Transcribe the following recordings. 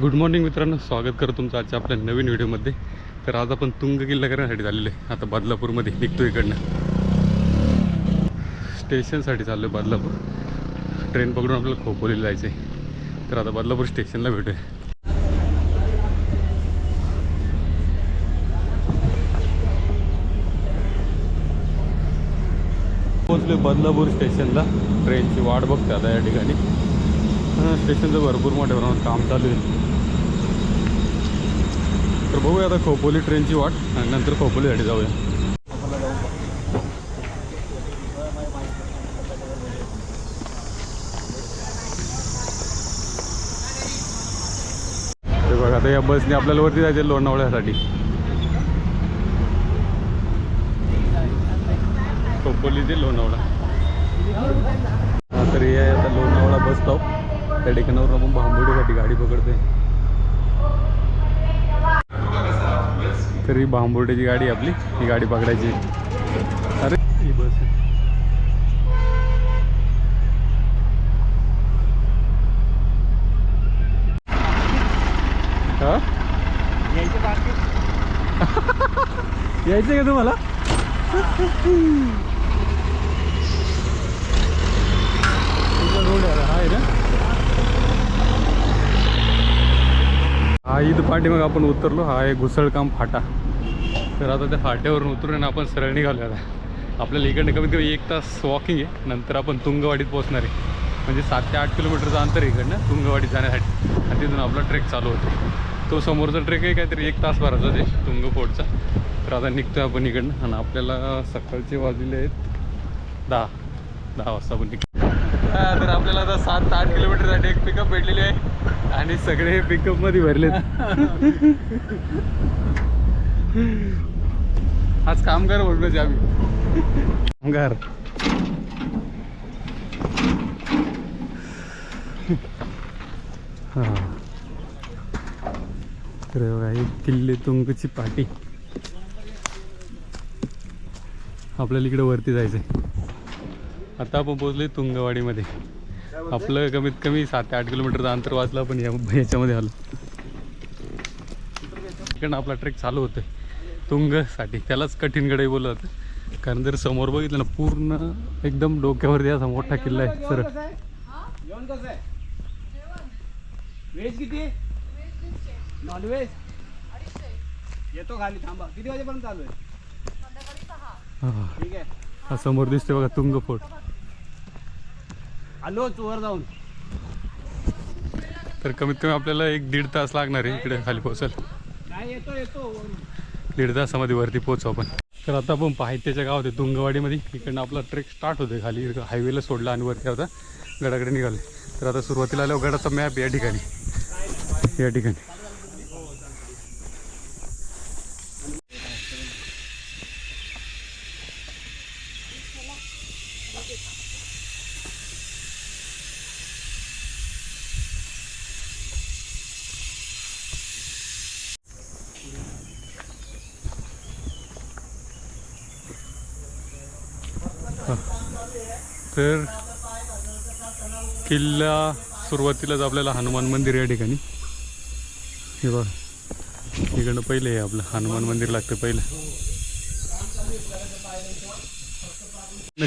Good morning मित्रांनो स्वागत करतो तुमचं आजच्या आपल्या नवीन व्हिडिओमध्ये. तर आज आपण तुंग किल्ला करण्यासाठी चाललेलो आहे. आता बदलापूरमध्ये निघतो इकडनं. स्टेशनसाठी चाललो आहे बदलापूर. ट्रेन पकडून आपल्याला खोपोलीला जायचं आहे तर आता बदलापूर स्टेशनला भेटूया. पोचले बदलापूर स्टेशनला. ट्रेनची वाट बघते आता या ठिकाणी. हां स्टेशनचं भरपूर मोठ्या प्रमाणात काम चालू आहे. तर बघूया आता खोपोली ट्रेनची वाट. आणि नंतर खोपोलीसाठी जाऊया. ते बघा आता या बसने आपल्याला वरती जायचे लोणावळ्यासाठी. खोपोली ते लोणावळा तर हे आहे आता लोणावळा बस स्टॉप त्या ठिकाणावर आपण भांबोडीसाठी गाडी पकडते तर ही भांबोर्डेची गाडी आपली ही गाडी पकडायची. अरे ही बस आहे. यायचं का तुम्हाला रोड आहे हा आहे ना हा इथं पाठीमाग आपण उतरलो. हा आहे घुसळकाम फाटा. तर आता त्या फाट्यावरून उतरून आपण सरळ निघालो आता. आपल्याला इकडनं कमीत कमी एक तास वॉकिंग आहे. नंतर आपण तुंगवाडीत पोहोचणार आहे. म्हणजे सात ते आठ किलोमीटरचं अंतर आहे इकडनं तुंगवाडीत जाण्यासाठी. आणि तिथून आपला ट्रेक चालू होतो. तो समोरचा ट्रेक आहे काहीतरी एक तास भराचा ते तुंग फोडचा तर आता निघतो आहे आपण इकडनं. आणि आपल्याला सकाळचे वाजलेले आहेत दहा. दहा वाजता आपण निघतो तर आपल्याला आता सात ते आठ किलोमीटरसाठी एक पिकअप भेटलेली आहे. आणि सगळे पिकअपमध्ये भरले आज कामगार बोललो आम्ही. कामगार. हा. तर किल्ले तुंगची पाटी. आपल्याला इकडे वरती जायचं आहे आता आपण पोहोचलोय तुंगवाडीमध्ये. आपलं कमीत कमी सात ते आठ किलोमीटरचं अंतर वाचलं आपण या याच्यामध्ये आलो. इकडनं आपला ट्रेक चालू होतोय. तुंगसाठी. त्यालाच कठीण गडाई बोललं जातं कारण जर समोर बघितलं ना पूर्ण एकदम डोक्यावरती असा मोठा किल्ला आहे. सर. जेवण कसं आहे व्हेज किती येतो खाली थांबा. किती वाजेपर्यंत चालू आहे? हा. ठीक आहे. हा समोर दिसते बघा तुंग फोर्ट आलोच वर जाऊन. तर कमीत कमी आपल्याला एक दीड तास लागणार आहे इकडे खाली पोहोचायला. दीड तासामध्ये वरती पोहोचू आपण. तर आता आपण पाहित्याच्या गावात आहे तुंगवाडीमध्ये. इकडनं आपला ट्रेक स्टार्ट होतोय खाली. हायवेला सोडला आणि वरती आता गडाकडे निघाले तर आता सुरुवातीला आल्यावर गडाचा मॅप या ठिकाणी. या ठिकाणी. तर किल्ला सुरुवातीलाच आपल्याला हनुमान मंदिर या ठिकाणी. हे बघा इकडनं पहिले आहे आपलं हनुमान मंदिर लागतं पहिलं.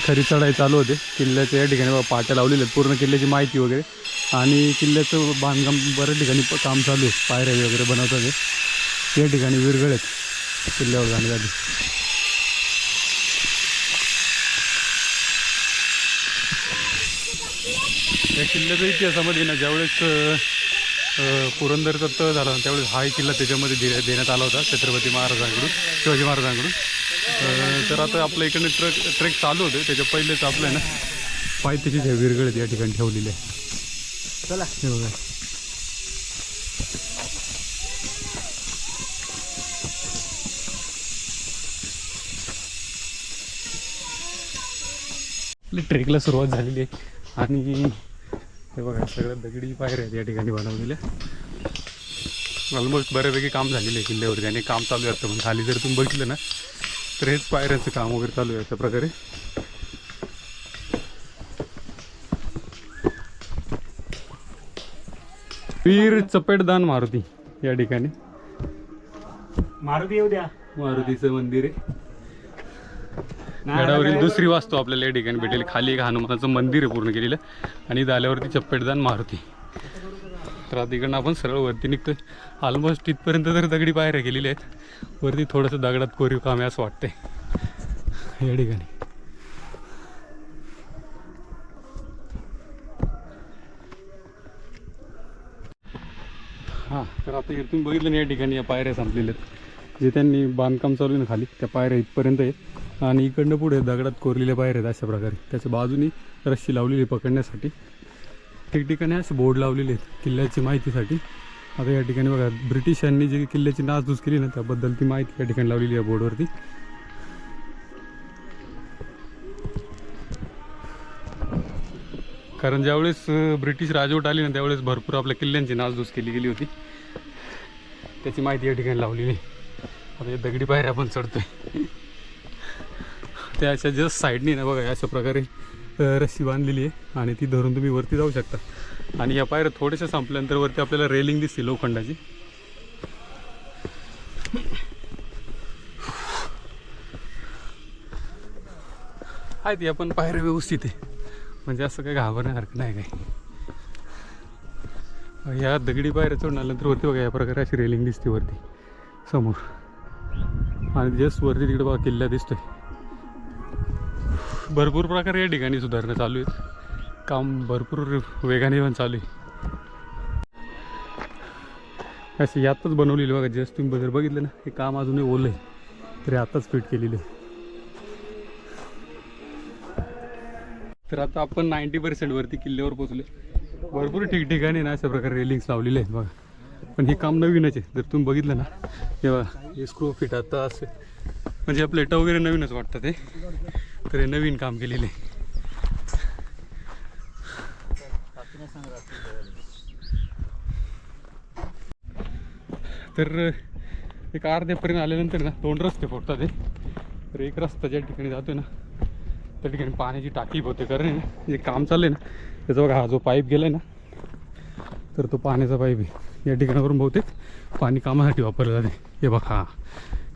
खरी चढाई चालू होते. किल्ल्याच्या या ठिकाणी बघा पाट्या लावलेल्या आहेत. पूर्ण किल्ल्याची माहिती वगैरे. आणि किल्ल्याचं बांधकाम बऱ्याच ठिकाणी प- काम चालू आहे. पायऱ्या वगैरे बनवतात. या ठिकाणी विरगळ आहेत किल्ल्यावर जाण्यासाठी. या किल्ल्याच्या इतिहासामध्ये ना ज्यावेळेस पुरंदरचा तळ झाला त्यावेळेस हा किल्ला त्याच्यामध्ये दे देण्यात आला होता छत्रपती महाराजांकडून शिवाजी महाराजांकडून. तर आता आपल्या इकडनं ट्रक ट्रेक चालू होते त्याच्या पहिलेच आपलं आहे ना पायथ्याची ज्या विरगळ आहेत या ठिकाणी ठेवलेली आहे. चला हे बघा. आपली ट्रेकला सुरुवात झालेली आहे आणि हे बघा सगळ्या दगडी पायऱ्या आहेत या ठिकाणी बनवलेल्या. ऑलमोस्ट बऱ्यापैकी काम झालेलं आहे किल्ल्यावरती आणि काम चालू आहे आता. पण खाली जर तुम्ही बघितलं ना तर हेच पायऱ्याचं काम वगैरे चालू आहे अशा प्रकारे. वीर चपेटदान मारुती या ठिकाणी. मारुती येऊ द्या. मारुतीचं मंदिर आहे. गडावरील दुसरी वास्तू आपल्याला या ठिकाणी भेटेल. खाली एक हनुमानाचं मंदिर आहे पूर्ण केलेलं आणि इथं आल्यावरती चप्पेटदान मारुती. तर आता इकडनं आपण सरळ वरती निघतोय. ऑलमोस्ट इथपर्यंत तर दगडी पायऱ्या गेलेल्या आहेत. वरती थोडंसं दगडात कोरीव काम आहे असं वाटतंय. या ठिकाणी. हां तर आता तुम्ही बघितलं ना या ठिकाणी या पायऱ्या संपलेल्या आहेत. जे त्यांनी बांधकाम चालू आहे ना खाली त्या पायऱ्या इथपर्यंत आहेत. आणि इकडनं पुढे दगडात कोरलेल्या पायऱ्या आहेत अशा प्रकारे. त्याच्या बाजूनी रस्सी लावलेली आहे पकडण्यासाठी. ठिकठिकाणी असे बोर्ड लावलेले आहेत किल्ल्याची माहितीसाठी. आता या ठिकाणी बघा ब्रिटिशांनी जी किल्ल्याची नासधूस केली ना त्याबद्दल ती माहिती या ठिकाणी लावलेली आहे बोर्डवरती. कारण ज्यावेळेस ब्रिटिश राजवट आली ना त्यावेळेस भरपूर आपल्या किल्ल्यांची नासधूस केली गेली होती. त्याची माहिती या ठिकाणी लावलेली आहे. आता या दगडी पायऱ्या आपण चढतोय. त्याच्या जस्ट साईडनी ना बघा अशा प्रकारे रस्सी बांधलेली आहे आणि ती धरून तुम्ही वरती जाऊ शकता. आणि या पायऱ्या थोड्याशा संपल्यानंतर वरती आपल्याला रेलिंग दिसते लोखंडाची. आहेत या पण पायऱ्या व्यवस्थित आहे. म्हणजे असं काही घाबरण्यासारखं नाही काही. या दगडी पायऱ्या चढून आल्यानंतर वरती बघा या प्रकारे अशी रेलिंग दिसते वरती समोर. आणि जस्ट वरती तिकडे बघा किल्ला दिसतोय. भरपूर प्रकारे या ठिकाणी सुधारणा चालू आहेत. काम भरपूर वेगाने पण चालू आहे. अशी यातच बनवलेली बघा जस्ट तुम्ही जर बघितलं ना हे काम अजूनही ओलं आहे. तरी आताच फिट केलेलं आहे. तर आता आपण नाईंटी पर्सेंट वरती किल्ल्यावर पोचले भरपूर ठिकठिकाणी ना अशा प्रकारे रेलिंग्स लावलेले आहेत बघा. पण हे काम नवीनच आहे जर तुम्ही बघितलं ना तेव्हा हे स्क्रू फिट आता असे. म्हणजे आपलं प्लेटा वगैरे नवीनच वाटतं ते. तर हे नवीन काम केलेले. तर एक अर्ध्यापर्यंत आल्यानंतर ना दोन रस्ते फोडतात हे. तर एक रस्ता ज्या ठिकाणी जातोय ना त्या ठिकाणी पाण्याची टाकी होते कारण ना जे काम चाललंय ना त्याचा बघा हा जो पाईप गेलाय ना तर तो पाण्याचा पाईप आहे. या ठिकाणावरून बहुतेक पाणी कामासाठी वापरलं जाते. हे बघा हा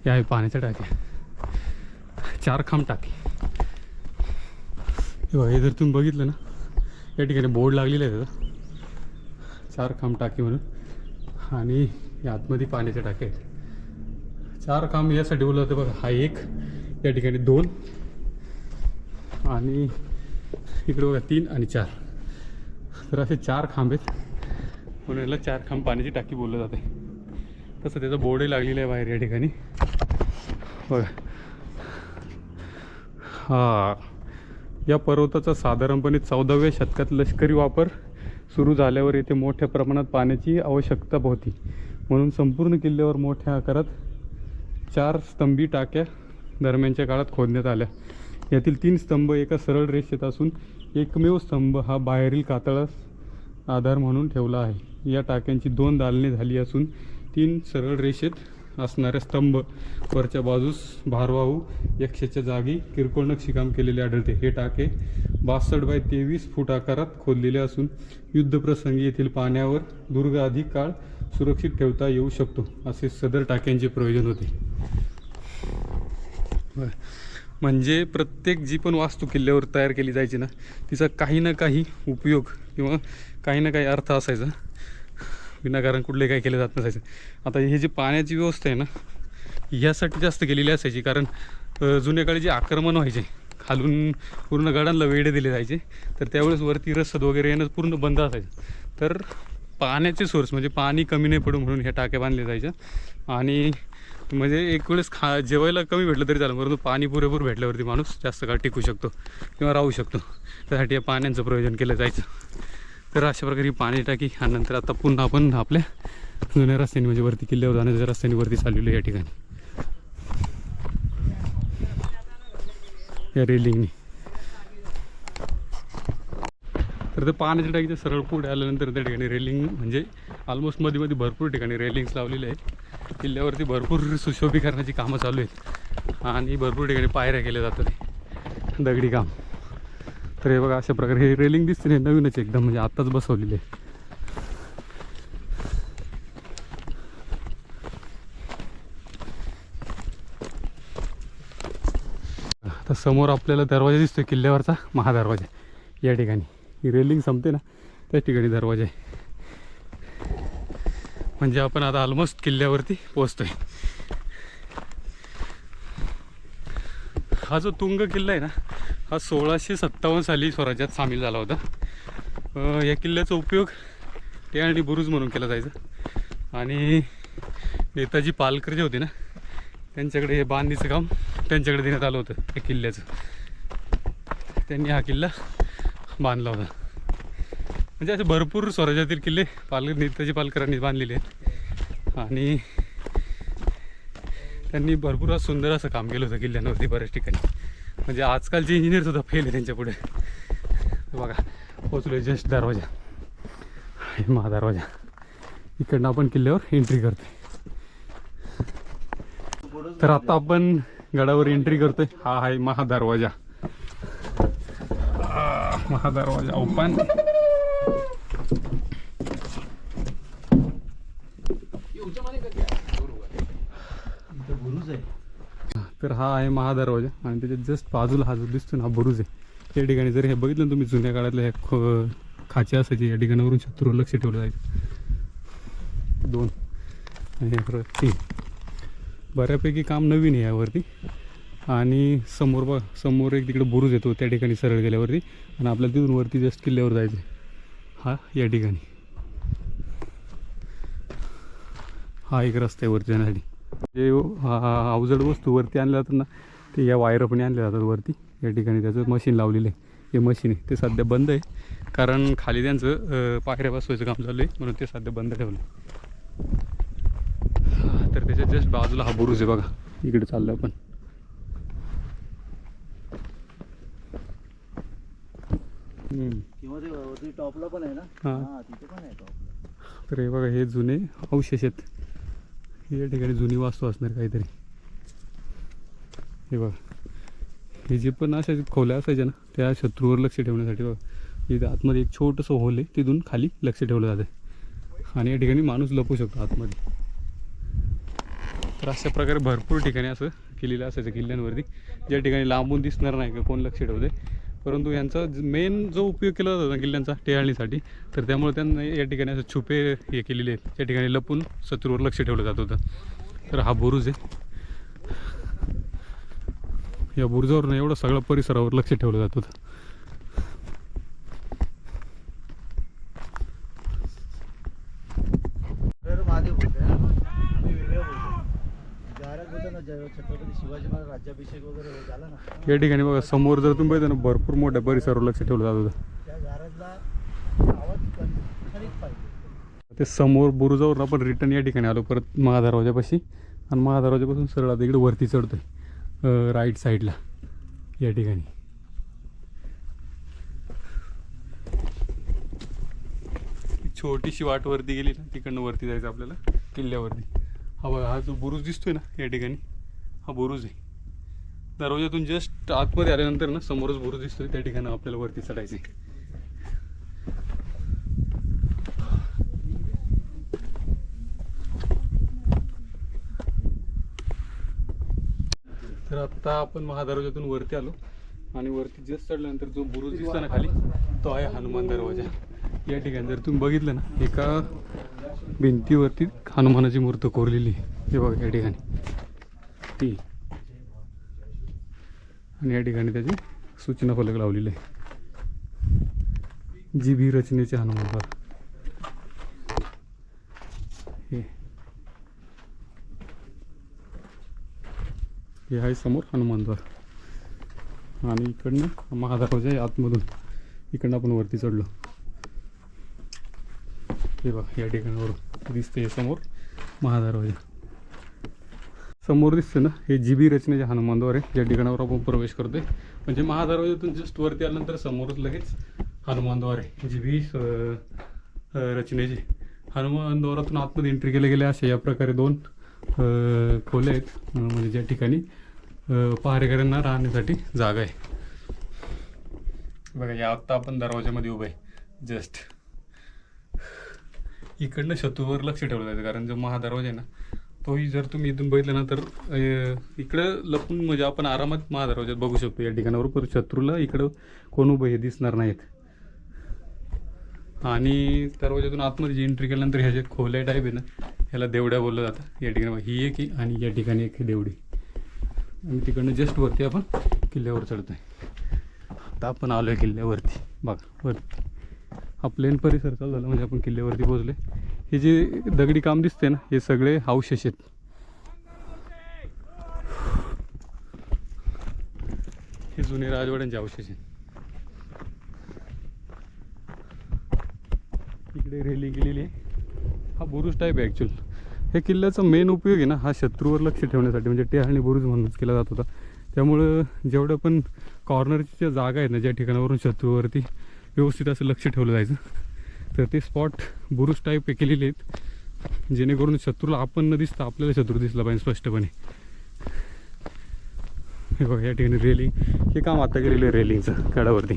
या आहे पाण्याच्या टाक्या. चार खांब टाकी. हे बघा हे जर तुम्ही बघितलं ना या ठिकाणी बोर्ड लागलेला आहे त्याचा चार खांब टाकी म्हणून. आणि या आतमध्ये पाण्याच्या टाक्या आहेत. चार खांब यासाठी बोललं होतं बघा हा एक या ठिकाणी दोन आणि इकडे बघा तीन आणि चार. तर असे चार खांब आहेत. म्हणून याला चार खांब पाण्याची टाकी बोललं जाते. तसं त्याचा बोर्डही लागलेला आहे बाहेर या ठिकाणी. बघा. हा. या पर्वताचा साधारणपणे चौदाव्या शतकात लष्करी वापर सुरू झाल्यावर येथे मोठ्या प्रमाणात पाण्याची आवश्यकता होती. म्हणून संपूर्ण किल्ल्यावर मोठ्या आकारात चार स्तंभी टाक्या दरम्यानच्या काळात खोदण्यात आल्या. यातील तीन स्तंभ एका सरळ रेषेत असून एकमेव स्तंभ हा बाहेरील कातळास आधार म्हणून ठेवला आहे. या टाक्यांची दोन दालने झाली असून तीन सरळ रेषेत असणाऱ्या स्तंभ वरच्या बाजूस भारवाहू यक्षेच्या जागी किरकोळ नक्षीकाम केलेले आढळते. हे टाके बासष्ट बाय तेवीस फूट आकारात खोदलेले असून युद्धप्रसंगी येथील पाण्यावर दुर्ग अधिक काळ सुरक्षित ठेवता येऊ शकतो असे सदर टाक्यांचे प्रयोजन होते. म्हणजे प्रत्येक जी पण वास्तू किल्ल्यावर तयार केली जायची ना तिचा काही ना काही उपयोग किंवा काही ना काही अर्थ असायचा. विनाकारण कुठले काही केले जात नसायचं. आता हे जी पाण्याची व्यवस्था आहे ना ह्यासाठी जास्त केलेली असायची. कारण जुन्या काळी जे आक्रमण व्हायचे खालून पूर्ण गडांना वेढे दिले जायचे. तर त्यावेळेस वरती रसद वगैरे येणं पूर्ण बंद असायचं. तर पाण्याचे सोर्स म्हणजे पाणी कमी नाही पडू म्हणून ह्या टाक्या बांधल्या जायच्या आणि म्हणजे एक वेळेस खा जेवायला कमी भेटलं तरी चालेल परंतु पाणी पुरेपूर भेटल्यावरती माणूस जास्त काळ टिकू शकतो किंवा राहू शकतो. त्यासाठी या पाण्याचं प्रयोजन केलं जायचं. तर अशा प्रकारे पाणी टाकी आणि नंतर आता पुन्हा आपण आपल्या जुन्या रस्त्याने म्हणजे वरती किल्ल्यावर जाण्याच्या रस्त्याने वरती चाललेलो आहे या ठिकाणी. या रेलिंगनी. तर ते पाण्याच्या टाकीच्या सरळ पुढे आल्यानंतर त्या ठिकाणी रेलिंग म्हणजे ऑलमोस्टमध्ये मध्ये भरपूर ठिकाणी रेलिंग्स लावलेले आहेत. किल्ल्यावरती भरपूर सुशोभीकरणाची कामं चालू आहेत. आणि भरपूर ठिकाणी पायऱ्या केल्या जातात. दगडी काम. तर हे बघा अशा प्रकारे हे रेलिंग दिसते ना नवीनच एकदम म्हणजे आत्ताच बसवलेले आहे. तर समोर आपल्याला दरवाजा दिसतोय किल्ल्यावरचा महादरवाजा. या ठिकाणी. ही रेलिंग संपते ना त्या ठिकाणी दरवाजा आहे. म्हणजे आपण आता ऑलमोस्ट किल्ल्यावरती पोचतोय हा जो तुंग किल्ला आहे ना हा सोळाशे सत्तावन्न साली स्वराज्यात सामील झाला होता. या किल्ल्याचा उपयोग ते आणि बुरुज म्हणून केला जायचा. आणि नेताजी पालकर जे होते ना त्यांच्याकडे हे बांधणीचं काम त्यांच्याकडे देण्यात आलं होतं या किल्ल्याचं. त्यांनी हा किल्ला बांधला होता. म्हणजे असे भरपूर स्वराज्यातील किल्ले पालकर नेताजी पालकरांनी बांधलेले आहेत. आणि त्यांनी भरपूर सुंदर असं काम केलं होतं किल्ल्यांवरती बऱ्याच ठिकाणी. म्हणजे आजकालचे इंजिनियर सुद्धा फेल आहे त्यांच्या पुढे. बघा पोचलो जस्ट दरवाजा. हे महादरवाजा इकडनं आपण किल्ल्यावर एंट्री करतोय. तर आता आपण गडावर एंट्री करतोय. हा आहे महादरवाजा आ, महादरवाजा ओपन आहे. तर हा आहे महादरवाजा आणि त्याच्यात जस्ट बाजूला हा जो दिसतो ना हा बुरुज आहे. त्या ठिकाणी जर हे बघितलं तुम्ही जुन्या काळातल्या ह्या ख खाचे असायचे या ठिकाणावरून शत्रू लक्ष ठेवलं जायचं. दोन. आणि तीन. बऱ्यापैकी काम नवीन आहे यावरती. आणि समोर बघ समोर एक तिकडे बुरुज येतो त्या ठिकाणी सरळ गेल्यावरती. आणि आपल्याला तिथून वरती जस्ट किल्ल्यावर जायचं हा या ठिकाणी. हा एक रस्ता आहे वरती जाण्यासाठी. जे अवजड वस्तू वरती आणल्या जातात ना ते या वायरपणे आणल्या जातात वरती. या ठिकाणी त्याचं मशीन लावलेलं आहे. हे मशीन आहे. ते सध्या बंद आहे. कारण खाली त्यांचं अं, पायऱ्या बसवायचं काम चालू आहे. म्हणून ते सध्या बंद ठेवलं तर त्याच्या जस्ट बाजूला हा बुरुज आहे बघा. इकडे चाललो आपण. टॉपला पण आहे ना? तिथे पण आहे टॉपला. तर हे बघा हे जुने अवशेष आहेत. या ठिकाणी जुनी वास्तू असणार काहीतरी. हे बघा. हे जे पण अशा खोल्या असायच्या ना त्या शत्रूवर लक्ष ठेवण्यासाठी बघा. इथं आतमध्ये एक छोटंसं होल आहे तिथून खाली लक्ष ठेवलं जातं आणि या ठिकाणी माणूस लपू शकतो आतमध्ये. तर अशा प्रकारे भरपूर ठिकाणी असं केलेलं असायचं किल्ल्यांवरती. ज्या ठिकाणी लांबून दिसणार नाही का कोण लक्ष ठेवते परंतु यांचा मेन जो उपयोग केला जातो किल्ल्यांचा टेहाळणीसाठी तर त्यामुळे त्यांना या ठिकाणी असं छुपे हे केलेले आहेत. या ठिकाणी लपून शत्रूवर लक्ष ठेवलं जात होतं. तर हा बुरुज आहे. या बुरुजावरून एवढं सगळं परिसरावर लक्ष ठेवलं जात होतं. ना हो, छत्रपती शिवाजी महाराज राज्याभिषेक वगैरे या ठिकाणी बघा समोर जर तुम्ही बघितलं ना भरपूर मोठ्या परिसरावर लक्ष ठेवलं जात होतं. ते समोर बुरुजावर आपण रिटर्न या ठिकाणी आलो परत महादरवाजापाशी आणि महादरवाजापासून सरळ आता इकडे वरती चढतोय राईट साईडला या ठिकाणी. छोटीशी वाट वरती गेली ना तिकडनं वरती जायचं आपल्याला किल्ल्यावरती. हा बघा हा जो बुरुज दिसतोय ना या ठिकाणी हा बुरुज आहे. दरवाजातून जस्ट आतमध्ये आल्यानंतर ना समोरच बुरुज दिसतोय त्या ठिकाणी आपल्याला वरती चढायचे तर आत्ता आपण महादरवाजातून वरती आलो आणि वरती जस्ट चढल्यानंतर जो बुरुज दिसतो ना खाली तो आहे हनुमान दरवाजा. या ठिकाणी जर तुम्ही बघितलं ना एका भिंतीवरती हनुमानाची मूर्त कोरलेली आहे. हे बघा या ठिकाणी. ती. आणि या ठिकाणी त्याची सूचना फलक लावलेले आहे. जी बी रचनेचे हनुमान हे. हे आहे समोर हनुमानद्वार आणि इकडनं महादरवाजा आतमधून इकडनं आपण वरती चढलो. हे बघा या ठिकाणावरून दिसते समोर महादरवाजा समोर दिसते ना हे जीबी रचनेचे हनुमानद्वार आहे. ज्या ठिकाणावर आपण प्रवेश करतोय. म्हणजे महादरवाजातून जस्ट वरती आल्यानंतर समोरच लगेच हनुमानद्वार आहे. जीबी रचनेचे. हनुमानद्वारातून आतमध्ये एंट्री केल्या गेले अशा या प्रकारे दोन खोले खोल्या आहेत म्हणजे ज्या ठिकाणी पहारेकऱ्यांना राहण्यासाठी जागा आहे. बघा या आत्ता आपण दरवाजामध्ये उभे आहे. जस्ट इकडनं शत्रूवर लक्ष ठेवलं जायचं कारण जो महादरवाजा आहे ना तोही जर तुम्ही इथून बघितलं ना तर इकडं लपून म्हणजे आपण आरामात महादरवाज्यात बघू शकतो. या ठिकाणावर पण शत्रूला इकडं कोण उभं हे दिसणार नाहीत. आणि दरवाज्यातून आतमध्ये जी एंट्री केल्यानंतर ह्या जे खोल्या टाईप आहे ना ह्याला देवड्या बोललं जातं. या ठिकाणी ही एक आहे आणि या ठिकाणी एक आहे देवडी. आणि तिकडनं जस्ट वरती आपण किल्ल्यावर चढतोय. आता आपण आलो आहे किल्ल्यावरती. बघा वरती. हा प्लेन परिसर चालू झाला. म्हणजे आपण किल्ल्यावरती पोहोचले हे जे दगडी काम दिसते ना हे सगळे अवशेष आहेत. हे जुने राजवाड्यांचे अवशेष आहेत. इकडे रेली गेलेली आहे. हा बुरुज टाईप आहे ॲक्च्युअल हे किल्ल्याचा मेन उपयोग आहे ना हा शत्रूवर लक्ष ठेवण्यासाठी म्हणजे टेहाळणी बुरुज म्हणूनच केला जात होता. त्यामुळं जेवढ्या पण कॉर्नरच्या ज्या जागा आहेत ना ज्या ठिकाणावरून शत्रूवरती व्यवस्थित असं लक्ष ठेवलं जायचं तर ते स्पॉट बुरुज टाईप केलेले आहेत. जेणेकरून शत्रूला आपण न दिसता आपल्याला शत्रू दिसला पाहिजे स्पष्टपणे. हे बघा या ठिकाणी रेलिंग हे काम आता केलेलं आहे रेलिंगचं कडावरती.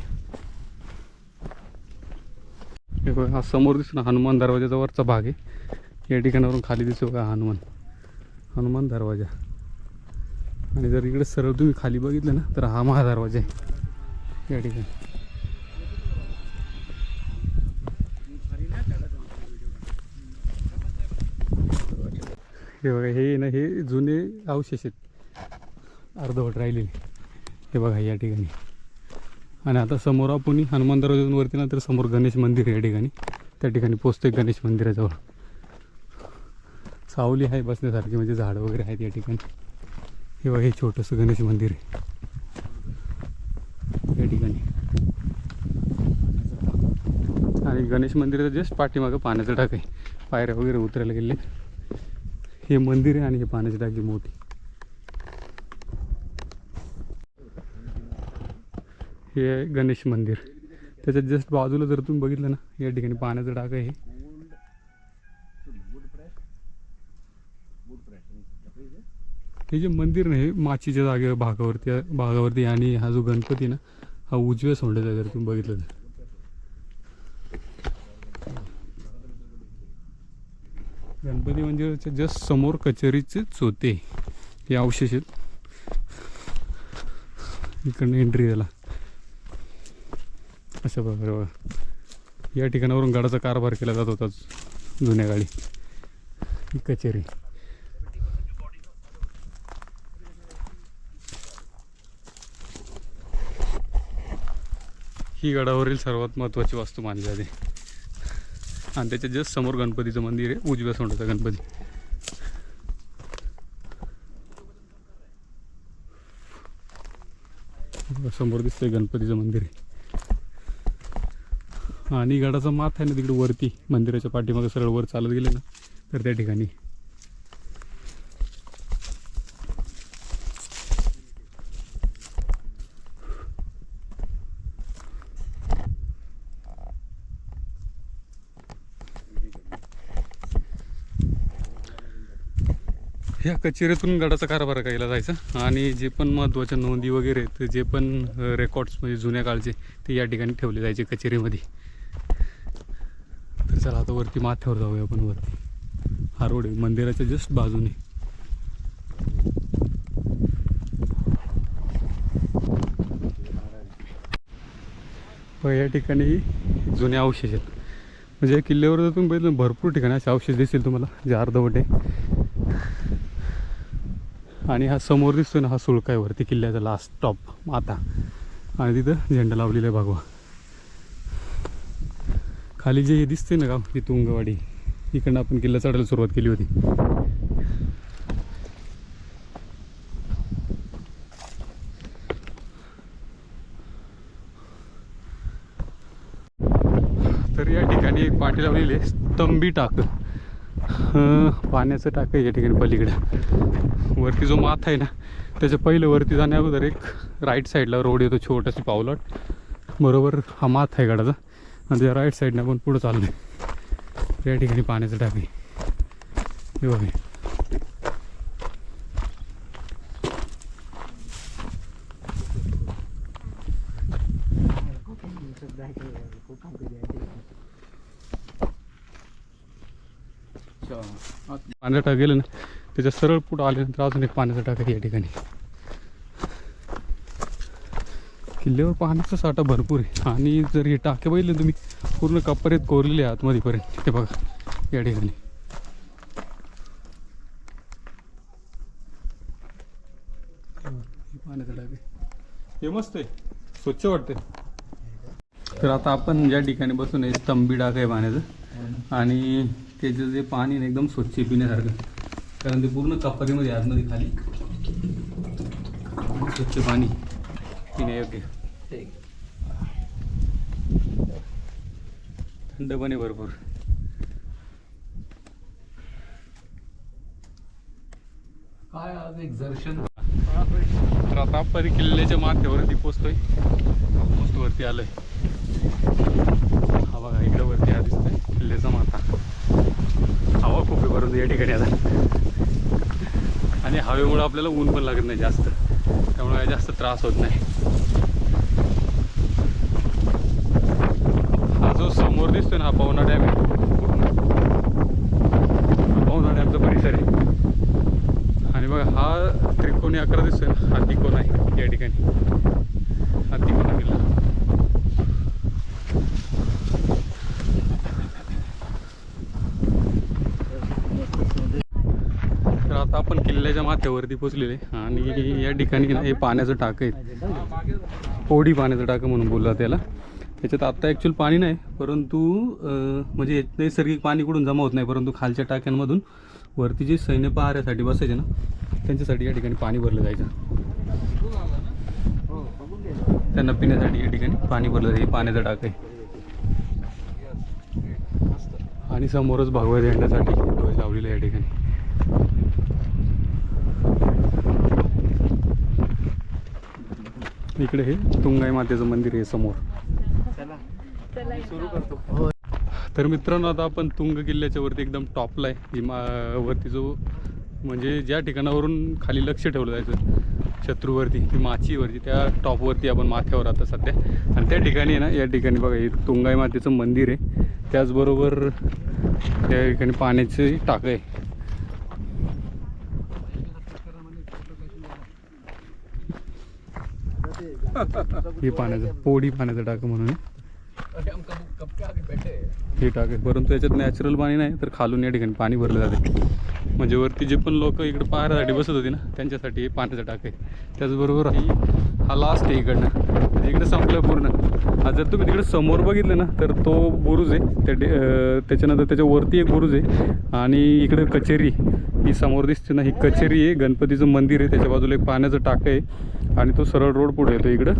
हे बघा हा समोर दिसतो ना हनुमान दरवाजाचा वरचा भाग आहे. या ठिकाणावरून खाली दिसतो का हनुमान. हनुमान दरवाजा. आणि जर इकडे सरळ तुम्ही खाली बघितलं ना तर हा महादरवाजा आहे. या ठिकाणी. हे बघा हे ना हे जुने अवशेष आहेत. अर्धवट राहिलेले. हे बघा या ठिकाणी. आणि आता समोर आपण हनुमान दरवाजातून वरती ना तर समोर गणेश मंदिर आहे या ठिकाणी. त्या ठिकाणी पोचतोय गणेश मंदिराजवळ. सावली आहे बसण्यासारखी म्हणजे झाडं वगैरे आहेत या ठिकाणी. हे बघा हे छोटंसं गणेश मंदिर आहे. या ठिकाणी. आणि गणेश मंदिराचं जस्ट पाठीमागं पाण्याचं टाक आहे. पायऱ्या वगैरे उतरायला गेले. हे मंदिर आहे आणि हे पाण्याची टाकी मोठी. हे आहे गणेश मंदिर. त्याच्या जस्ट बाजूला जर तुम्ही बघितलं ना या ठिकाणी पाण्याचं टाक आहे हे. जे मंदिर ना हे माचीच्या जागेवर भागावरती भागावरती आणि हा जो गणपती ना हा उजव्या सोंड्याचा जर तुम्ही बघितलं तर. गणपती मंदिराच्या जस्ट समोर कचेरीचेच होते हे अवशेष आहेत. इकडनं एंट्री झाला अशा प्रकारे बघा. या ठिकाणावरून गडाचा कारभार केला जात होता जुन्या गाडी. ही कचेरी. ही गडावरील सर्वात महत्त्वाची वास्तू मानली जाते. आणि त्याच्या जस्ट समोर गणपतीचं मंदिर आहे उजव्या सोंडाचा गणपती. समोर दिसतंय गणपतीचं मंदिर आहे. आणि गडाचा माथ आहे ना तिकडे वरती मंदिराच्या पाठीमागे सरळ वर चालत गेले ना तर त्या ठिकाणी ह्या कचेरीतून गडाचा कारभार करायला जायचा. आणि जे पण महत्त्वाच्या नोंदी वगैरे आहेत जे पण रेकॉर्ड्स म्हणजे जुन्या काळचे ते या ठिकाणी ठेवले जायचे कचेरीमध्ये. तर चला आता वरती माथ्यावर जाऊया आपण वरती. हा रोड आहे मंदिराच्या जस्ट बाजूने. या ठिकाणी जुने अवशेष आहेत. म्हणजे या किल्ल्यावर जर तुम्ही बघितलं भरपूर ठिकाणी असे अवशेष दिसतील तुम्हाला जे अर्धवट आहे. आणि हा समोर दिसतोय ना हा सुळका आहे वरती किल्ल्याचा लास्ट टॉप आता. आणि तिथं झेंडा लावलेला आहे भागवा. खाली जे हे दिसते ना गाव ही तुंगवाडी. इकडनं आपण किल्ला चढायला सुरुवात केली होती. तर या ठिकाणी एक पाठी लावलेली आहे स्तंभी टाक. पाण्याचं टाक आहे या ठिकाणी पलीकडं. वरती जो माथा आहे ना त्याच्या पहिलं वरती जाण्या अगोदर एक राईट साईडला रोड येतो छोटाशी पावलट. बरोबर हा माथा आहे गडाचा. आणि त्या राईट साईडनं आपण पुढं चाललोय. या ठिकाणी पाण्याचं टाक आहे. हे बघा. पाण्यात टाक गेलं ना त्याच्या सरळ पुढं आल्यानंतर अजून एक पाण्याचा टाका आहे या ठिकाणी. किल्ल्यावर पाण्याचा साठा भरपूर आहे. आणि जर हे टाके बघितले तुम्ही पूर्ण कपरेत कोरलेले आहे आतमध्येपर्यंत. ते बघा या ठिकाणी. हे पाण्याचा टाके हे मस्त आहे. स्वच्छ वाटते तर आता आपण ज्या ठिकाणी बसून आहे स्तंभी डाक आहे पाण्याचं. आणि त्याचं जे पाणी ना एकदम स्वच्छ पिण्यासारखं. कारण ते पूर्ण कपारीमध्ये आतमध्ये खाली. स्वच्छ पाणी. पिण्यायोग्य थंड पाणी भरपूर. काय आज एक्झर्शन तर आता आपण किल्ल्याच्या माथ्यावरती पोचतोय. ऑलमोस्ट वरती आलोय. हा बघा इकडं वरती हा दिसतोय किल्ल्याचा माथा. हवा खूप आहे परंतु या ठिकाणी आता. आणि हवेमुळं आपल्याला ऊन पण लागत नाही जास्त. त्यामुळे काही जास्त त्रास होत नाही. हा जो समोर दिसतोय ना हा पवना डॅम आहे. पवना डॅमचा परिसर आहे. आणि बघा हा त्रिकोणी अकरा दिसतोय ना हा त्रिकोण आहे या ठिकाणी हा तिकोन किल्ला तर आता आपण किल्ल्याच्या पोचलेले. आणि या ठिकाणी ना हे पाण्याचं टाकं आहे ओढी पाण्याचं टाकं म्हणून बोलला त्याला. त्याच्यात आत्ता ॲक्च्युअल पाणी नाही परंतु म्हणजे नैसर्गिक पाणी कुठून जमा होत नाही परंतु खालच्या टाक्यांमधून वरती जे सैन्य पहाऱ्यासाठी बसायचे ना त्यांच्यासाठी या ठिकाणी पाणी भरलं जायचं. त्यांना पिण्यासाठी या ठिकाणी पाणी भरलं जायचं. पाण्याचं टाक आहे. आणि समोरच भगवा झेंड्यासाठी ध्वज लावलेला या ठिकाणी. इकडे हे तुंगाई मातेचं मंदिर आहे समोर. तर मित्रांनो आता आपण तुंग किल्ल्याच्या वरती एकदम टॉपला आहे. हिमा वरती जो म्हणजे ज्या ठिकाणावरून खाली लक्ष ठेवलं जायचं शत्रूवरती ती माचीवरती त्या टॉपवरती आपण माथ्यावर आता सध्या. आणि त्या ठिकाणी आहे ना या ठिकाणी बघा हे तुंगाई मातेचं मंदिर आहे. त्याचबरोबर त्या ठिकाणी पाण्याचे टाकं आहे. हे पाण्याचं पोडी पाण्याचं टाकं म्हणून. आहे. हैं? टाके. परंतु याच्यात नॅचरल पाणी नाही तर खालून या ठिकाणी पाणी भरलं जाते. म्हणजे वरती जे पण लोक इकडे पाहण्यासाठी बसत होती ना त्यांच्यासाठी हे पाण्याचं टाक आहे. त्याचबरोबर ही हा लास्ट आहे इकडनं. म्हणजे इकडे संपलं पूर्ण. हा जर तुम्ही तिकडे समोर बघितलं ना तर तो बुरुज आहे. त्या डे- त्याच्यानंतर त्याच्या वरती एक बुरुज आहे. आणि इकडे कचेरी. ही समोर दिसते ना ही कचेरी आहे. गणपतीचं मंदिर आहे. त्याच्या बाजूला एक पाण्याचं टाकं आहे. आणि तो सरळ रोड पुढे येतो इकडं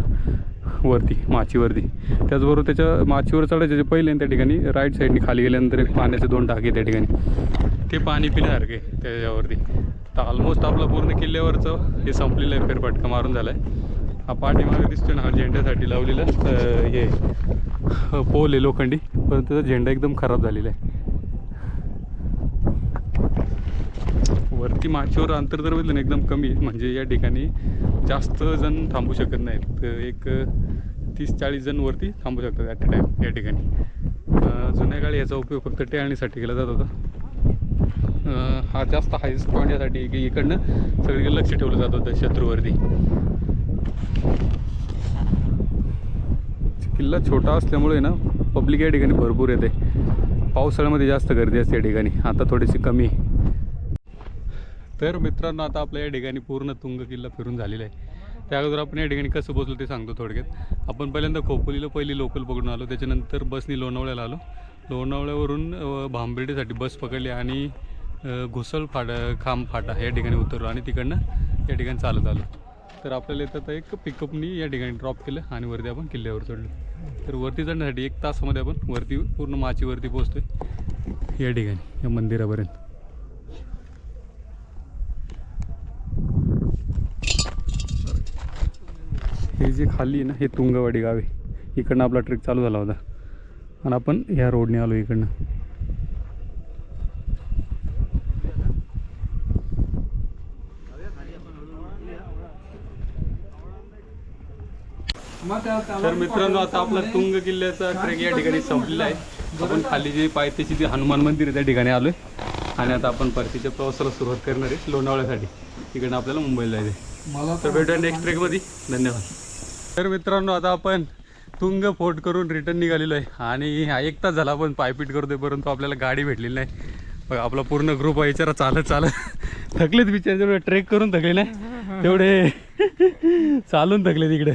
वरती माचीवरती. त्याचबरोबर त्याच्या माचीवर चढायचे जे पहिले त्या ठिकाणी राईट साईडने खाली गेल्यानंतर एक पाण्याचे दोन टाके त्या ठिकाणी. ते पाणी पिण्यासारखे त्याच्यावरती. तर ऑलमोस्ट आपलं पूर्ण किल्ल्यावरचं हे संपलेलं आहे फेरफटका मारून झाला आहे हा पाठीमागे दिसतोय ना झेंड्यासाठी लावलेलं हे पोल आहे लोखंडी परंतु त्याचा झेंडा एकदम खराब झालेला आहे. वरती माचीवर अंतर जर बघितलं एकदम कमी म्हणजे या ठिकाणी जास्त जण थांबू शकत नाहीत. एक तीस चाळीस जण वरती थांबू शकतात ॲट अ टाईम या ठिकाणी. जुन्या काळी याचा उपयोग फक्त टेळणीसाठी केला जात होता. हा जास्त हायस्ट पॉईंट यासाठी की इकडनं सगळीकडे लक्ष ठेवलं जात होतं शत्रूवरती. किल्ला छोटा असल्यामुळे ना पब्लिक या ठिकाणी भरपूर येते. पावसाळ्यामध्ये जास्त गर्दी असते या ठिकाणी. आता थोडीशी कमी आहे. तर मित्रांनो आता आपल्या या ठिकाणी पूर्ण तुंग किल्ला फिरून झालेला आहे. त्या अगोदर आपण या ठिकाणी कसं पोचलो ते सांगतो थोडक्यात. आपण पहिल्यांदा खोपोलीला पहिली लोकल पकडून आलो. त्याच्यानंतर बसनी लोणावळ्याला आलो. लोणावळ्यावरून अ, बस पकडली आणि घुसळ फाटा खांब फाटा या ठिकाणी उतरलो आणि तिकडनं या ठिकाणी चालत आलो. तर आपल्याला इथं एक पिकअपनी या ठिकाणी ड्रॉप केलं आणि वरती आपण किल्ल्यावर चढलो. तर वरती चढण्यासाठी एक तासामध्ये आपण वरती पूर्ण माचीवरती पोचतो आहे या ठिकाणी या मंदिरापर्यंत. हे जे खाली आहे ना हे तुंगवाडी गाव आहे. इकडनं आपला ट्रेक चालू झाला होता. आणि आपण ह्या रोडने आलो इकडनं. तर मित्रांनो आता आपला तुंग किल्ल्याचा ट्रेक या ठिकाणी संपलेला आहे. आपण खाली जे पायथ्याशी जे हनुमान मंदिर आहे त्या ठिकाणी आलोय. आणि आता आपण परतीच्या प्रवासाला सुरुवात करणार आहे लोणावळ्यासाठी. तिकडनं आपल्याला मुंबईला जायचं मला तर भेटूया नेक्स्ट ट्रेकमध्ये धन्यवाद. तर मित्रांनो आता आपण तुंग फोर्ट करून रिटर्न निघालेलो आहे. आणि हा एक तास झाला आपण पायपीट करतोय परंतु आपल्याला गाडी भेटलेली नाही. आपला पूर्ण ग्रुप आहे विचारा चालत चालत. थकलेत बिचार तेवढे ट्रेक करून थकले नाही तेवढे चालून थकले तिकडे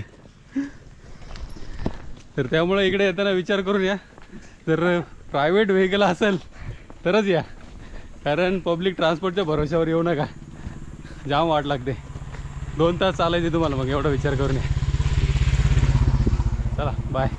तर त्यामुळे इकडे येताना विचार करून या. जर प्रायव्हेट व्हेकल असेल तरच या. कारण पब्लिक ट्रान्सपोर्टच्या भरोश्यावर येऊ नका. जाम वाट लागते. दोन तास चालायचे तुम्हाला मग एवढा विचार करून या. 得了拜。